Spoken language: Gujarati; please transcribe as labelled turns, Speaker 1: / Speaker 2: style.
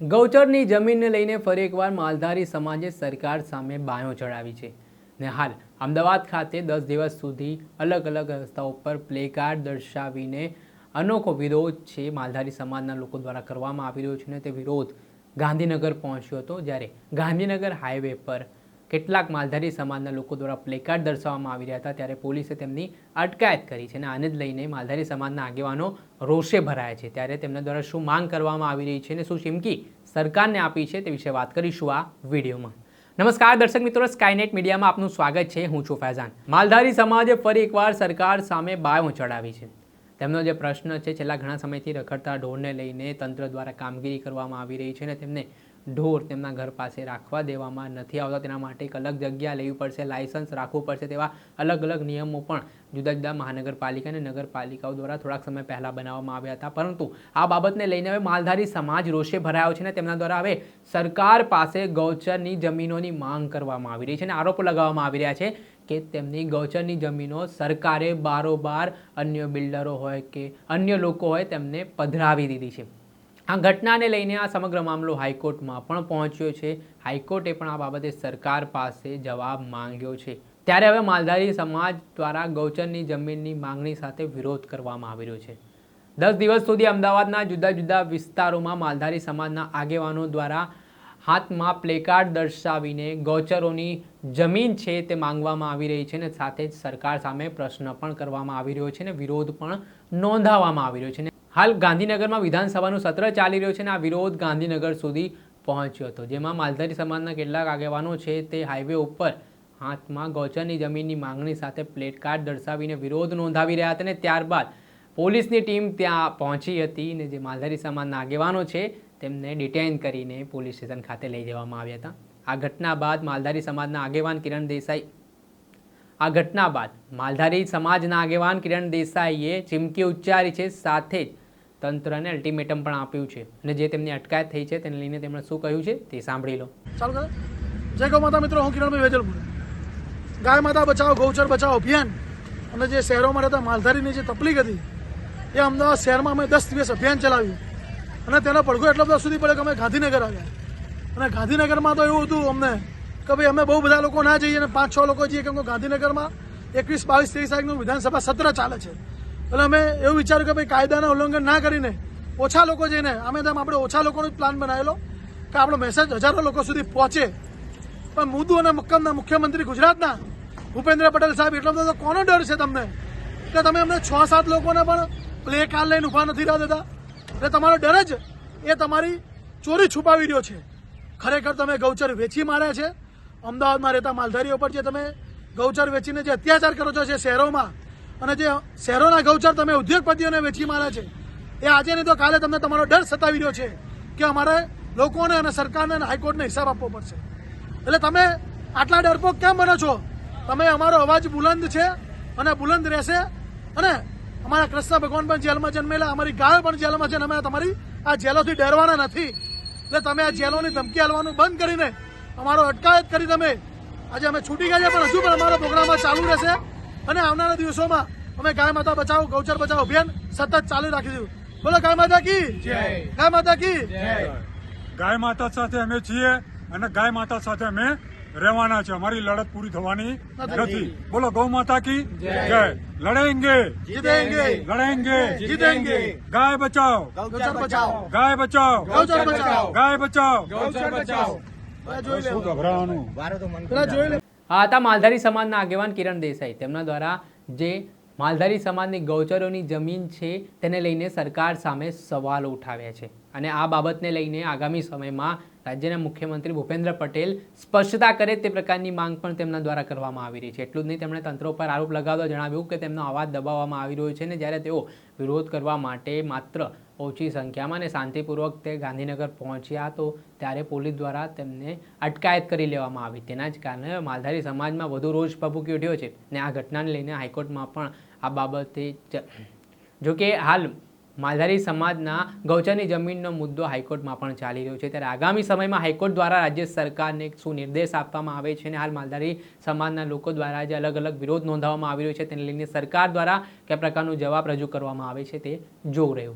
Speaker 1: ગૌચરની જમીનને લઈને ફરી એકવાર માલધારી સમાજે સરકાર સામે બાયો ચડાવી છે. ને હાલ અમદાવાદ ખાતે દસ દિવસ સુધી અલગ અલગ રસ્તાઓ પર પ્લેકાર્ડ દર્શાવીને અનોખો વિરોધ છે માલધારી સમાજના લોકો દ્વારા કરવામાં આવી રહ્યો છે ને તે વિરોધ ગાંધીનગર પહોંચ્યો હતો જ્યારે ગાંધીનગર હાઈવે પર કેટલાક માલધારી સમાજના લોકો દ્વારા પ્લેકાર્ડ દર્શાવવામાં આવી રહ્યા હતા ત્યારે પોલીસે તેમની અટકાયત કરી છે અને આને જ લઈને માલધારી સમાજના આગેવાનો રોષે ભરાયા છે. ત્યારે તેમના દ્વારા શું માંગ કરવામાં આવી રહી છે અને શું ચીમકી સરકારને આપી છે તે વિશે વાત કરીશું આ વિડીયોમાં. નમસ્કાર દર્શક મિત્રો સ્કાયનેટ મીડિયામાં આપનું સ્વાગત છે. હું છું ફૈઝાન. માલધારી સમાજે ફરી એકવાર સરકાર સામે બાયો ચડાવી છે. તેમનો જે પ્રશ્ન છે, છેલ્લા ઘણા સમયથી રખડતા ઢોરને લઈને તંત્ર દ્વારા કામગીરી કરવામાં આવી રહી છે અને તેમને ઢોર તેમના ઘર પાસે રાખવા દેવામાં નથી આવતા. તેના માટે એક અલગ જગ્યા લેવી પડશે, લાયસન્સ રાખવું પડશે તેવા અલગ અલગ નિયમો પણ જુદા જુદા મહાનગરપાલિકા અને નગરપાલિકાઓ દ્વારા થોડાક સમય પહેલાં બનાવવામાં આવ્યા હતા. પરંતુ આ બાબતને લઈને હવે માલધારી સમાજ રોષે ભરાયો છે અને તેમના દ્વારા હવે સરકાર પાસે ગૌચરની જમીનોની માંગ કરવામાં આવી રહી છે અને આરોપો લગાવવામાં આવી રહ્યા છે કે તેમની ગૌચરની જમીનો સરકારે બારોબાર અન્ય બિલ્ડરો હોય કે અન્ય લોકો હોય તેમને પધરાવી દીધી છે. આ ઘટનાને લઈને આ સમગ્ર મામલો હાઈકોર્ટમાં પણ પહોંચ્યો છે. હાઈકોર્ટે પણ આ બાબતે સરકાર પાસે જવાબ માંગ્યો છે. ત્યારે હવે માલધારી સમાજ દ્વારા ગૌચરની જમીનની માંગણી સાથે વિરોધ કરવામાં આવી રહ્યો છે. દસ દિવસ સુધી અમદાવાદના જુદા જુદા વિસ્તારોમાં માલધારી સમાજના આગેવાનો દ્વારા હાથમાં પ્લેકાર્ડ દર્શાવીને ગૌચરોની જમીન છે તે માંગવામાં આવી રહી છે ને સાથે જ સરકાર સામે પ્રશ્ન પણ કરવામાં આવી રહ્યો છે ને વિરોધ પણ નોંધાવવામાં આવી રહ્યો છે. અને હાલ ગાંધીનગરમાં વિધાનસભાનું સત્ર ચાલી રહ્યું છે અને આ વિરોધ ગાંધીનગર સુધી પહોંચ્યો હતો, જેમાં માલધારી સમાજના કેટલાક આગેવાનો છે તે હાઈવે ઉપર હાથમાં ગૌચરની જમીનની માંગણી સાથે પ્લેટકાર્ડ દર્શાવીને વિરોધ નોંધાવી રહ્યા હતા અને ત્યારબાદ પોલીસની ટીમ ત્યાં પહોંચી હતી અને જે માલધારી સમાજના આગેવાનો છે તેમને ડિટેન કરીને પોલીસ સ્ટેશન ખાતે લઈ જવામાં આવ્યા હતા. આ ઘટના બાદ માલધારી સમાજના આગેવાન કિરણ દેસાઈ, આ ઘટના બાદ માલધારી સમાજના આગેવાન કિરણ દેસાઈએ ચીમકી ઉચ્ચારી છે, સાથે જ તંત્રને અલ્ટિમેટમ પણ આપ્યું છે. અને જે તેમની અટકાયત થઈ છે તેને લઈને તેમણે શું કહ્યું છે તે સાંભળી લો.
Speaker 2: ચાલો જય ગૌ માતા મિત્રો, હું કિરણભાઈ વેજલપુર ગાય માતા બચાવો, ગૌચર બચાવો અભિયાન. અને જે શહેરોમાં રહેતા માલધારીની જે તકલીફ હતી, એ અમદાવાદ શહેરમાં અમે દસ દિવસ અભિયાન ચલાવ્યું. અને તેનો પડઘો એટલો બધો સુધી પડ્યો કે અમે ગાંધીનગર આવ્યા. અને ગાંધીનગરમાં તો એવું હતું અમને કે ભાઈ અમે બહુ બધા લોકો ના જઈએ અને પાંચ છ લોકો જઈએ કેમ કે ગાંધીનગરમાં એકવીસ બાવીસ ત્રેવીસ તારીખનું વિધાનસભા સત્ર ચાલે છે. એટલે અમે એવું વિચાર્યું કે ભાઈ કાયદાના ઉલ્લંઘન ના કરીને ઓછા લોકો જઈને, અમે તેમ આપણે ઓછા લોકોનો જ પ્લાન બનાવેલો કે આપણો મેસેજ હજારો લોકો સુધી પહોંચે. પણ મુદ્દુ અને મક્કમના મુખ્યમંત્રી ગુજરાતના, ભૂપેન્દ્ર પટેલ સાહેબ, એટલો બધો કોનો ડર છે તમને? કે તમે અમને છ સાત લોકોને પણ પ્લે કાર્ડ લઈને ઊભા નથી રહ્યા દેતા. એટલે તમારો ડર જ એ તમારી ચોરી છુપાવી રહ્યો છે. ખરેખર તમે ગૌચર વેચી માર્યા છે. અમદાવાદમાં રહેતા માલધારીઓ પર જે તમે ગૌચર વેચીને જે અત્યાચાર કરો છો જે શહેરોમાં અને જે શહેરોના ગૌચર તમે ઉદ્યોગપતિઓને વેચી માર્યા છે, એ આજે નહીં તો કાલે તમને તમારો ડર સતાવી રહ્યો છે કે અમારે લોકોને અને સરકારને અને હાઈકોર્ટને હિસાબ આપવો પડશે. એટલે તમે આટલા ડરપોક કેમ બનો છો? તમે અમારો અવાજ બુલંદ છે અને બુલંદ રહેશે અને અમારા કૃષ્ણ ભગવાન પણ જેલમાં જન્મેલા, અમારી ગાયો પણ જેલમાં છે અમે તમારી આ જેલોથી ડરવાના નથી. એટલે તમે આ જેલોની ધમકી હાલવાનું બંધ કરીને અમારો અટકાયત કરી તમે. આજે અમે છૂટી ગયા છે પણ હજુ પણ અમારો પ્રોગ્રામ ચાલુ રહેશે. અને આવનારા દિવસોમાં અમે ગાય માતા બચાવો ગૌચર બચાવો અભિયાન સતત ચાલુ રાખીશું બોલો ગાય માતા કી? ગાય માતા કી?
Speaker 3: ગાય માતા સાથે અમે છીએ અને ગાય માતા સાથે અમે રહેવાના છે અમારી લડત પૂરી થવાની નથી. બોલો ગૌ માતા કી? જય. લડેંગે.
Speaker 2: જીતેંગે.
Speaker 3: લડેંગે.
Speaker 2: જીતેંગે.
Speaker 3: ગાય બચાવ.
Speaker 2: ગૌચર બચાવ.
Speaker 3: ગાય બચાવ.
Speaker 2: ગૌચર બચાવો.
Speaker 3: ગાય બચાવ.
Speaker 2: પેલા જોઈ
Speaker 3: શું
Speaker 2: લે
Speaker 3: ગભરાવાનું
Speaker 2: પેલા જોઈ લે.
Speaker 1: આ હતા માલધારી સમાજના આગેવાન કિરણ દેસાઈ તેમના દ્વારા જે માલધારી સમાજની ગૌચરોની જમીન છે, તેને લઈને સરકાર સામે સવાલો ઉઠાવ્યા છે. અને આ બાબતને લઈને આગામી સમયમાં રાજ્યના મુખ્યમંત્રી ભૂપેન્દ્ર પટેલ સ્પષ્ટતા કરે તે પ્રકારની માંગ પણ તેમના દ્વારા કરવામાં આવી રહી છે. એટલું જ નહીં, તેમણે તંત્ર ઉપર આરોપ લગાવતા જણાવ્યું કે તેમનો અવાજ દબાવવામાં આવી રહ્યો છે અને જ્યારે તેઓ વિરોધ કરવા માટે માત્ર ઓછી સંખ્યામાં અને શાંતિપૂર્વક તે ગાંધીનગર પહોંચ્યા તો ત્યારે પોલીસ દ્વારા તેમને અટકાયત કરી લેવામાં આવી. તેના જ કારણે માલધારી સમાજમાં વધુ રોષ ભભૂકી ઉઠ્યો છે અને આ ઘટનાને લઈને હાઈકોર્ટમાં પણ આ બાબતે જોકે હાલ માલધારી સમાજના ગૌચરની જમીનનો મુદ્દો હાઈકોર્ટમાં પણ ચાલી રહ્યો છે. ત્યારે આગામી સમયમાં હાઈકોર્ટ દ્વારા રાજ્ય સરકારને શું નિર્દેશ આપવામાં આવે છે અને હાલ માલધારી સમાજના લોકો દ્વારા જે અલગ અલગ વિરોધ નોંધાવવામાં આવી રહ્યો છે તેને લઈને સરકાર દ્વારા કયા પ્રકારનો જવાબ રજૂ કરવામાં આવે છે તે જોઈ રહ્યું.